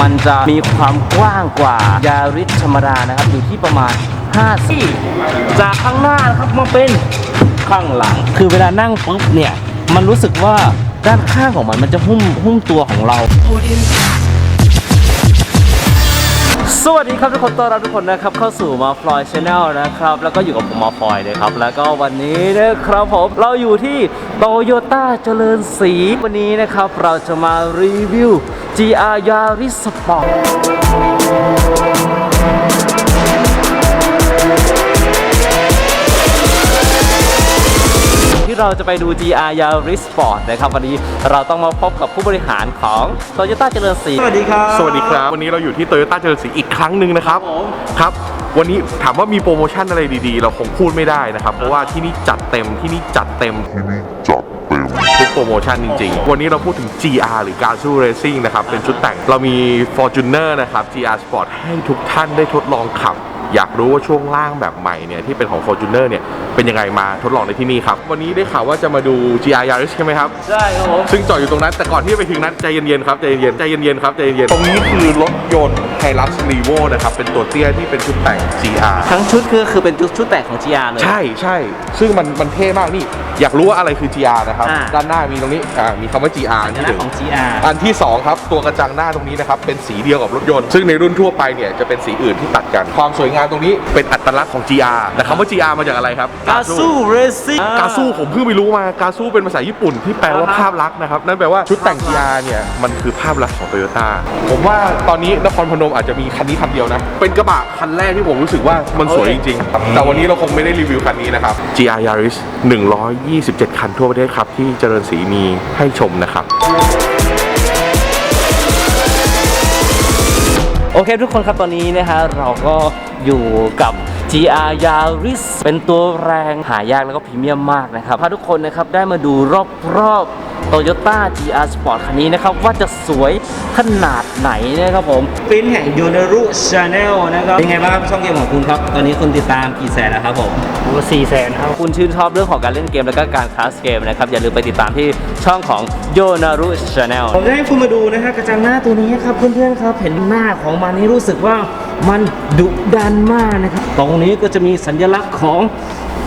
มันจะมีความกว้างกว่ายาริสธรรมดานะครับ อยู่ที่ประมาณ5ซี่จากข้างหน้านะครับมาเป็นข้างหลัง คือเวลานั่งปุ๊บเนี่ย มันรู้สึกว่าด้านข้างของมันมันจะหุ้มหุ้มตัวของเรา สวัสดีครับทุกคนต้อนรับทุกคนนะครับเข้าสู่มาฟลอยชาแนลนะครับ แล้วก็อยู่กับผมมาฟลอยนะครับ แล้วก็วันนี้นะครับผมเราอยู่ที่โตโยต้าเจริญศรีวันนี้นะครับ เราจะมารีวิว GR Yaris Sport เราจะไปดู GR Yaris Sport นะครับวันนี้เราต้องมาพบกับผู้บริหารของโตโยต้าเจริญศรีสวัสดีครับสวัสดีครับ วันนี้เราอยู่ที่โตโยต้าเจริญศรีอีกครั้งหนึ่งนะครับครับผมครับ วันนี้ถามว่ามีโปรโมชั่นอะไรดีๆ เราคงพูดไม่ได้นะครับ เพราะว่าที่นี่จัดเต็มที่นี่จัดเต็มที่นี่จัดเต็มทุกโปรโมชั่นจริงๆ วันนี้เราพูดถึง GR หรือ g a z o Racing นะครับเป็นชุดแต่งเรามี Fortuner นะครับ GR Sport ให้ทุกท่านได้ทดลองขับ อยากรู้ว่าช่วงล่างแบบใหม่เนี่ยที่เป็นของ Fortuner เนี่ยเป็นยังไงมาทดลองในที่นี่ครับ วันนี้ได้ข่าวว่าจะมาดู GR Yaris ใช่ไหมครับ ใช่ครับผมซึ่งจอดอยู่ตรงนั้น แต่ก่อนที่จะไปถึงนั้นใจเย็นๆครับใจเย็นๆใจเย็นๆครับใจเย็นๆตรงนี้คือรถยนต์ไฮรักซ์รีโวนะครับเป็นตัวเตี้ยที่เป็นชุดแต่ง GR ทั้งชุดคือคือเป็นชุดชุดแต่งของ GR เลย ใช่ใช่ซึ่งมันมันเท่มากนี่อยากรู้ว่าอะไรคือ GR นะครับอ่า ด้านหน้ามีตรงนี้อ่ามีคำว่า GR สัญที่ลัหกษนึ่ณ์งของ GR อันที่ 2 ครับ ตัวกระจังหน้าตรงนี้นะครับ เป็นสีเดียวกับรถยนต์ ซึ่งในรุ่นทั่วไปเนี่ย จะเป็นสีอื่นที่ตัดกัน ความสวยงามตรงนี้เป็นอัตลักษณ์ของ GR แต่คำว่า GR มาจากอะไรครับ กาซูเรซิ่งกาซูผมเพิ่งไปรู้มากาซูเป็นภาษาญี่ปุ่นที่แปลว่าอ่าฮะภาพลักษณ์นะครับ นั่นแปลว่าชุดแต่ง GR เนี่ยมันคือภาพลักษณ์ของโตโยต้าผมว่าตอนนี้นครพนมอาจจะมีคันนี้คันเดียวนะ เป็นกระบะคันแรกที่ผมรู้สึกว่ามันสวยจริงๆแต่วันนี้เราคงไม่ได้รีวิวคันนี้นะครับ GR Yaris 127 คันทั่วประเทศครับที่เจริญศรีมีให้ชมนะครับโอเคทุกคนครับตอนนี้นะฮะเราก็ อยู่กับ GR Yaris เป็นตัวแรงหายากแล้วก็พรีเมียมมากนะครับพาทุกคนนะครับได้มาดูรอบๆ Toyota GR Sport คันนี้นะครับ ว่าจะสวยขนาดไหนนะครับผมปิ้นแห่งยูน r รุชาแนลนะครับเป็นไงบ้างครับช่องเกมของคุณครับ ตอนนี้คนติดตามกี่แสนแล้วครับผมสี่แสนครับคุณชื่นชอบเรื่องของการเล่นเกมแล้วก็การคลาสเกมนะครับ อย่าลืมไปติดตามที่ช่องของโยนารุชาแนลผมจะให้คุณมาดูนะฮะกระจังหน้าตัวนี้ครับเพื่อนๆครับเห็นหน้าของมันนี่รู้สึกว่า มันดุดันมากนะครับ ตรงนี้ก็จะมีสัญลักษณ์ของ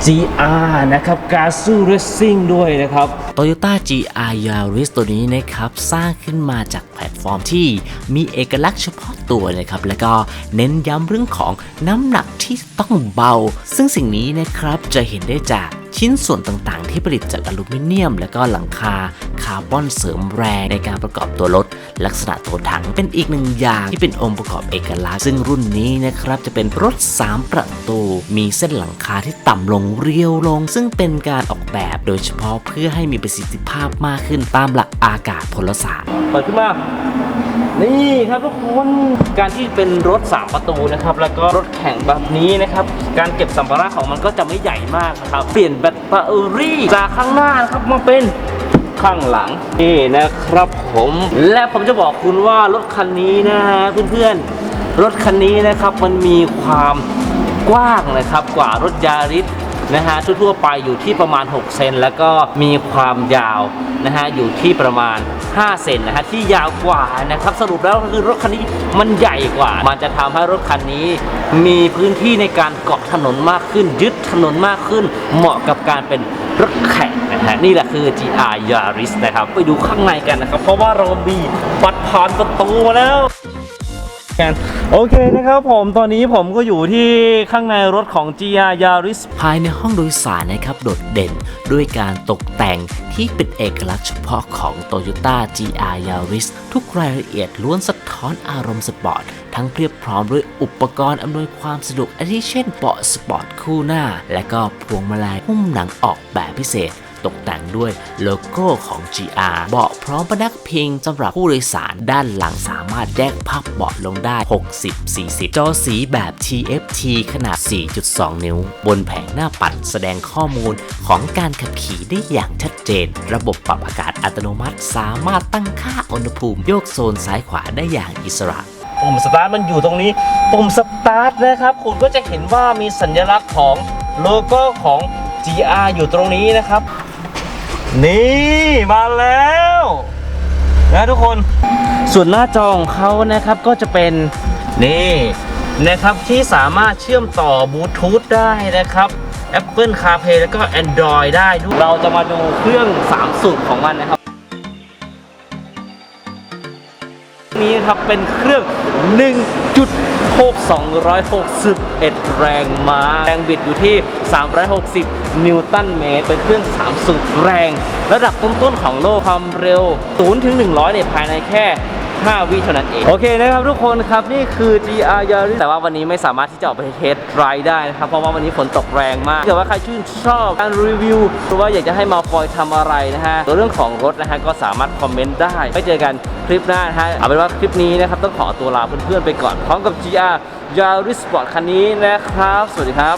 GR นะครับ g a z o Racing ด้วยนะครับ Toyota GR Yaris ตัวนี้นะครับ สร้างขึ้นมาจากแพลตฟอร์มที่มีเอกลักษณ์เฉพาะตัวนะครับ แล้วก็เน้นย้ำเรื่องของน้ำหนักที่ต้องเบา ซึ่งสิ่งนี้นะครับจะเห็นได้จากชิ้นส่วนต่างๆ ที่ผลิตจากอลูมิเนียม และก็หลังคาคาร์บอนเสริมแรงในการประกอบตัวรถ ลักษณะตัวถังเป็นอีกหนึ่งอย่างที่เป็นองค์ประกอบเอกลักษณ์ซึ่งรุ่นนี้นะครับจะเป็นรถ 3 ประตู มีเส้นหลังคาที่ต่ำลงเรียวลง ซึ่งเป็นการออกแบบโดยเฉพาะเพื่อให้มีประสิทธิภาพมากขึ้นตามหลักอากาศพลศาสตร์เปิดขึ้นมา นี่ครับทุกคนการที่เป็นรถ 3 ประตูนะครับ แล้วก็รถแข่งแบบนี้นะครับ การเก็บสัมภาระของมันก็จะไม่ใหญ่มากนะครับ เปลี่ยนแบตเตอรี่จากข้างหน้านะครับมาเป็นข้างหลังนี่นะครับผมและผมจะบอกคุณว่ารถคันนี้นะฮะเพื่อนๆรถคันนี้นะครับมันมีความกว้างนะครับกว่ารถยาริส นะฮะทั่วๆไปอยู่ที่ประมาณ 6 เซนแล้วก็มีความยาวนะฮะอยู่ที่ประมาณ 5 เซนนะฮะที่ยาวกว่านะครับสรุปแล้วคือรถคันนี้มันใหญ่กว่า มันจะทำให้รถคันนี้ มีพื้นที่ในการเกาะถนนมากขึ้น ยึดถนนมากขึ้น เหมาะกับการเป็นรถแข่งนะฮะนี่แหละคือ GR Yaris นะครับ ไปดูข้างในกันนะครับ เพราะว่าเรามีบัตรผ่านประตูมาแล้ว กัน โอเคนะครับผมตอนนี้ผมก็อยู่ที่ข้างในรถของ GR Yaris ภายในห้องโดยสารนะครับโดดเด่นด้วยการตกแต่งที่เป็นเอกลักษณ์เฉพาะของ Toyota GR Yaris ทุกรายละเอียดล้วนสะท้อนอารมณ์สปอร์ต ทั้งเพียบพร้อมด้วยอุปกรณ์อำนวยความสะดวกอาทิเช่นเบาะสปอร์ตคู่หน้า และก็พวงมาลัยหุ้มหนังออกแบบพิเศษตกแต่งด้วยโลโก้ของ GR เบาะ พร้อมพนักพิงสำหรับผู้โดยสารด้านหลังสามารถแยกพับเบาะลงได้ 60-40 จอสีแบบ TFT ขนาด 4.2 นิ้ว บนแผงหน้าปัดแสดงข้อมูลของการขับขี่ได้อย่างชัดเจน ระบบปรับอากาศอัตโนมัติ สามารถตั้งค่าอุณหภูมิโยกโซนซ้ายขวาได้อย่างอิสระปุ่มสตาร์ทมันอยู่ตรงนี้ ปุ่มสตาร์ทนะครับ คุณก็จะเห็นว่ามีสัญลักษณ์ของโลโก้ของ GR อยู่ตรงนี้นะครับ นี่มาแล้วนะทุกคน ส่วนหน้าจอของเขานะครับก็จะเป็นนี่นะครับที่สามารถเชื่อมต่อบลูทูธได้นะครับ Apple CarPlay แล้วก็ Android ได้ด้วยเราจะมาดูเครื่อง 3 สูบของมันนะครับ นี้นะครับเป็นเครื่อง 1.6 261 แรงม้า แรงบิดอยู่ที่ 360 นิวตันเมตร เป็นเครื่อง 3 สูบแรง ระดับต้นๆของโลกความเร็ว 0 ถึง 100 เนี่ยภายในแค่ 5 วิเท่านั้นเอง โอเคนะครับทุกคนครับนี่คือ GR Yaris แต่ว่าวันนี้ไม่สามารถที่จะออกไปเทสไรด์ได้นะครับ เพราะว่าวันนี้ฝนตกแรงมากถ้าเกิดว่าใครชื่นชอบการรีวิวหรือว่าอยากจะให้มาฟอยทำอะไรนะฮะตัวเรื่องของรถนะฮะก็สามารถคอมเมนต์ได้ไว้เจอกันคลิปหน้านะฮะเอาเป็นว่าคลิปนี้นะครับต้องขอตัวลาเพื่อนๆไปก่อนพร้อมกับ GR Yaris Sport คันนี้นะครับ สวัสดีครับ